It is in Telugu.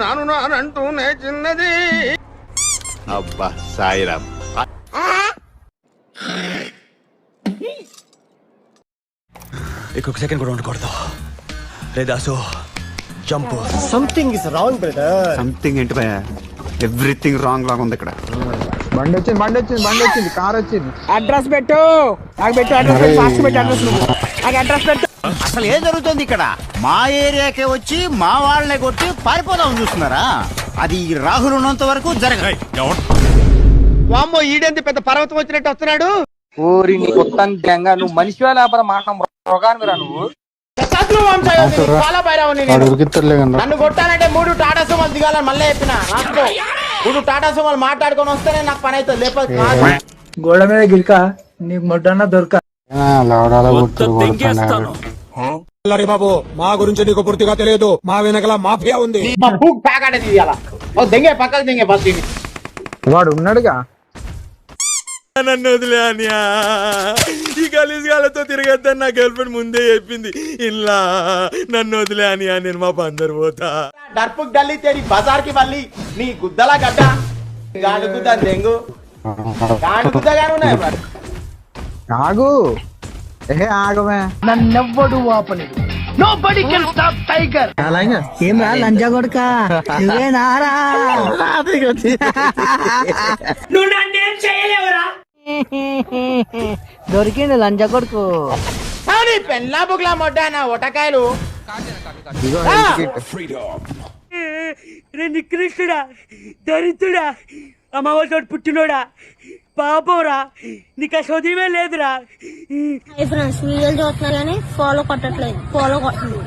నాను నానంటూనే చిన్నది. అబ్బా సాయిరామ్ ఇంకొక సెకండ్ కూడా ఉండకూడదు. లేదా so jump. Something is wrong brother something ఏంటి భయ ఎవ్రీథింగ్ రాంగ్ లాగా ఉంది ఇక్కడ. బండి వచ్చింది బండి వచ్చింది బండి వచ్చింది కార్ వచ్చింది అడ్రస్ పెట్టు. నాకు పెట్టు అడ్రస్ పెట్టు. ఫాస్ట్ పెట్టు అడ్రస్ నువ్వు నాకు అడ్రస్ పెట్టు. అసలు ఏం జరుగుతుంది ఇక్కడ? మా ఏరియాకే వచ్చి మా వాళ్ళని కొట్టి పారిపోదాం చూస్తున్నారా? అది ఈ రాహుల్ ఉన్నంత వరకు జరగదు. వామ్మో ఈడేంది పెద్ద పర్వతం వచ్చినట్టు వస్తున్నాడు? ఊరి నీ కొత్త నువ్వు మనిషి లేకపోతే మాట మృగానివిరా నువ్వు. నన్ను. కొట్టానంటే మూడు టాటా సుమలు దిగాలని మళ్ళీ చెప్పిన. మూడు టాటా సుమలు మాట్లాడుకొని వస్తేనే నాకు పని అవుతుంది. లేకపోతే. గోడ మీద గిరిక నీకు మొట్టన్న దొరక. బాబు మా గురించి నీకు పూర్తిగా తెలియదు. మా వెనకల మాఫియా ఉంది. దెంగే పక్కకు దెంగే బస్. వాడు ఉన్నాడుగా? నన్ను వదిలే అనియా. ఈ గలీజ్ గాలతో తిరగద్దని నా గర్ల్ ఫ్రెండ్ ముందే చెప్పింది. ఇలా నన్ను వదిలే అనియా నేను మా పందరు పోతా. డర్పుక్ గల్లీ తేడి బజార్కి మళ్ళీ నీ గుద్దలా గడ్డ. గాడు గుద్ద దెంగు. గాడు గుద్దగానే ఉన్నాయి మరి. ఆగు ఆగమే. నన్నెవ్వడు ఆపలేదు. ఏం రా లంజా కొడుక? నువ్వేనారా దొరికింది లంజా కొడుకు. కానీ పెళ్ళా బుక్లా మొడ్డానా ఒటకాయలు? ఇదిగో ఆ! టికెట్ నికృష్టుడా దరిద్రుడా? అమ్మవారి పుట్టినోడా? పాపంరా నీకు చదివే లేదురా. ఫ్రెండ్స్ వీడియోలు చూస్తున్నా కానీ ఫాలో కొట్టట్లేదు. ఫాలో కొట్టండి